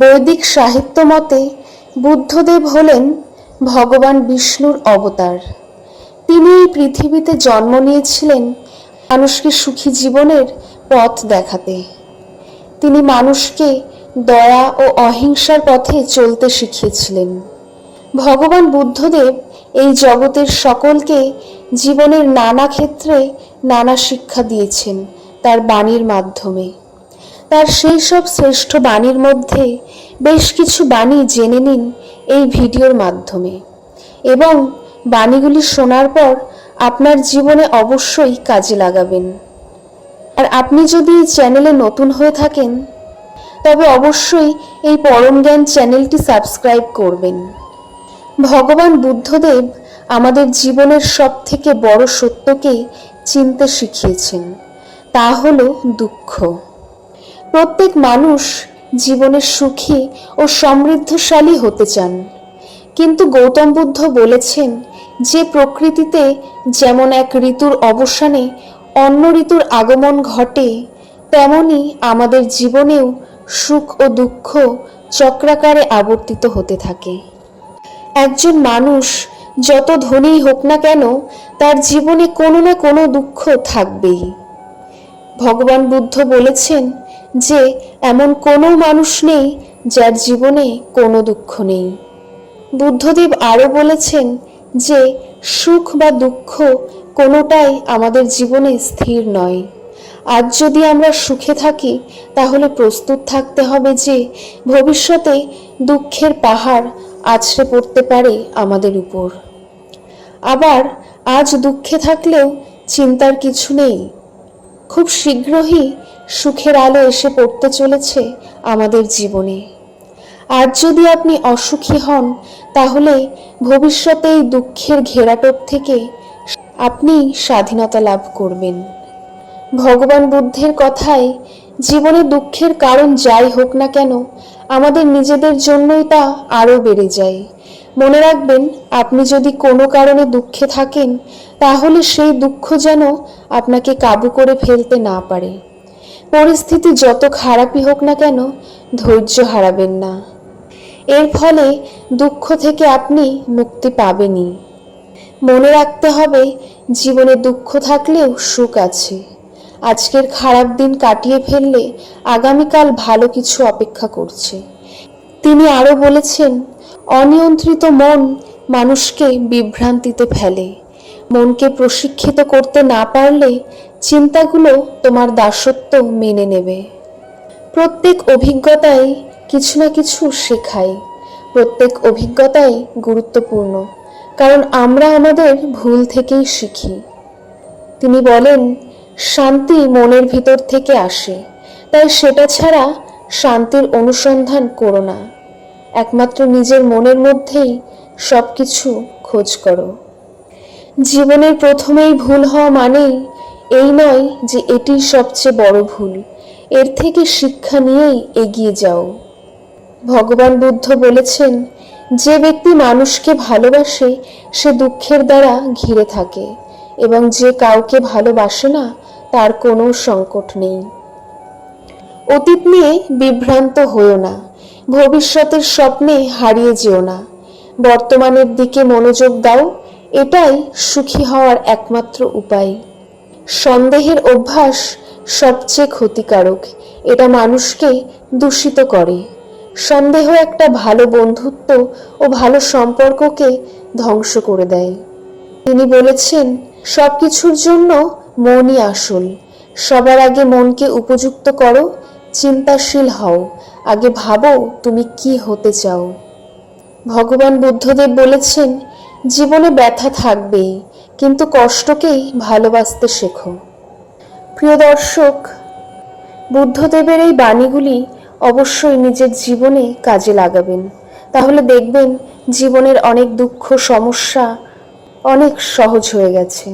বৈদিক সাহিত্য মতে বুদ্ধদেব হলেন ভগবান বিষ্ণুর অবতার। তিনি এই পৃথিবীতে জন্ম নিয়েছিলেন মানুষকে সুখী জীবনের পথ দেখাতে। তিনি মানুষকে দয়া ও অহিংসার পথে চলতে শিখিয়েছিলেন। ভগবান বুদ্ধদেব এই জগতের সকলকে জীবনের নানা ক্ষেত্রে নানা শিক্ষা দিয়েছেন তার বাণীর মাধ্যমে। তার সেই সব শ্রেষ্ঠ বাণীর মধ্যে বেশ কিছু বাণী জেনে নিন এই ভিডিওর মাধ্যমে। এবং বাণীগুলি শোনার পর আপনার জীবনে অবশ্যই কাজে লাগাবেন। আর আপনি যদি এই চ্যানেলে নতুন হয়ে থাকেন, তবে অবশ্যই এই পরম জ্ঞান চ্যানেলটি সাবস্ক্রাইব করবেন। ভগবান বুদ্ধদেব আমাদের জীবনের সব থেকে বড় সত্যকে চিনতে শিখিয়েছেন, তা হলো দুঃখ। প্রত্যেক মানুষ জীবনে সুখী ও সমৃদ্ধশালী হতে চান। কিন্তু গৌতম বুদ্ধ বলেছেন, যে প্রকৃতিতে যেমন এক ঋতুর অবসানে অন্য ঋতুর আগমন ঘটে, তেমনি আমাদের জীবনেও সুখ ও দুঃখ চক্রাকারে আবর্তিত হতে থাকে। একজন মানুষ যত ধনীই হোক না কেন, তার জীবনে কোনো না কোনো দুঃখ থাকবেই। ভগবান বুদ্ধ বলেছেন যে এমন কোনো মানুষ নেই যার জীবনে কোনো দুঃখ নেই। বুদ্ধদেব আরও বলেছেন যে, সুখ বা দুঃখ কোনোটাই আমাদের জীবনে স্থির নয়। আজ যদি আমরা সুখে থাকি, তাহলে প্রস্তুত থাকতে হবে যে, ভবিষ্যতে দুঃখের পাহাড় আছড়ে পড়তে পারে আমাদের উপর। আবার, আজ দুঃখে থাকলেও চিন্তার কিছু নেই। খুব শীঘ্রই সুখের আলো এসে পড়তে চলেছে আমাদের জীবনে। আজ যদি আপনি অসুখী হন, তাহলে ভবিষ্যতে এই দুঃখের ঘেরাটোপ থেকে আপনি স্বাধীনতা লাভ করবেন। ভগবান বুদ্ধের কথায়, জীবনে দুঃখের কারণ যাই হোক না কেন, আমাদের নিজেদের জন্যই তা আরও বেড়ে যায়। মনে রাখবেন, আপনি যদি কোনো কারণে দুঃখে থাকেন, তাহলে সেই দুঃখ যেন আপনাকে কাবু করে ফেলতে না পারে। পরিস্থিতি যত খারাপই হোক না কেন, ধৈর্য হারাবেন না। এর ফলে দুঃখ থেকে আপনি মুক্তি পাবেনই। মনে রাখতে হবে, জীবনে দুঃখ থাকলেও সুখ আছে। আজকের খারাপ দিন কাটিয়ে ফেললে আগামীকাল ভালো কিছু অপেক্ষা করছে। তিনি আরও বলেছেন অনিয়ন্ত্রিত মন মানুষকে বিভ্রান্তিতে ফেলে। মনকে প্রশিক্ষিত করতে না পারলে চিন্তাগুলো তোমার দাসত্ব মেনে নেবে। প্রত্যেক অভিজ্ঞতাই কিছু না কিছু শেখায়। প্রত্যেক অভিজ্ঞতাই গুরুত্বপূর্ণ, কারণ আমরা আমাদের ভুল থেকেই শিখি। তিনি বলেন, শান্তি মনের ভিতর থেকে আসে, তাই সেটা ছাড়া শান্তির অনুসন্ধান করো না। একমাত্র নিজের মনের মধ্যেই সব কিছু খোঁজ করো। জীবনের প্রথমেই ভুল হওয়া মানেই এই নয় যে এটি সবচেয়ে বড় ভুল। এর থেকে শিক্ষা নিয়েই এগিয়ে যাও। ভগবান বুদ্ধ বলেছেন, যে ব্যক্তি মানুষকে ভালোবাসে, সে দুঃখের দ্বারা ঘিরে থাকে এবং যে কাউকে ভালোবাসে না, তার কোনো সংকট নেই। অতীত নিয়ে বিভ্রান্ত হয়েও না। ভবিষ্যতের স্বপ্নে হারিয়ে যেও না। বর্তমানের দিকে মনোযোগ দাও, এটাই সুখী হওয়ার একমাত্র উপায়। সন্দেহের অভ্যাস সবচেয়ে ক্ষতিকারক, এটা মানুষকে দূষিত করে। সন্দেহ একটা ভালো বন্ধুত্ব ও ভালো সম্পর্ককে ধ্বংস করে দেয়। তিনি বলেছেন সব কিছুর জন্য মনই আসল। সবার আগে মনকে উপযুক্ত করো, চিন্তাশীল হও। আগে ভাবো তুমি কি হতে চাও। ভগবান বুদ্ধদেব বলেছেন, জীবনে ব্যথা থাকবেই, কিন্তু কষ্টকেই ভালোবাসতে শেখো। প্রিয় দর্শক, বুদ্ধদেবের এই বাণীগুলি অবশ্যই নিজের জীবনে কাজে লাগাবেন। তাহলে দেখবেন, জীবনের অনেক দুঃখ, সমস্যা অনেক সহজ হয়ে গেছে।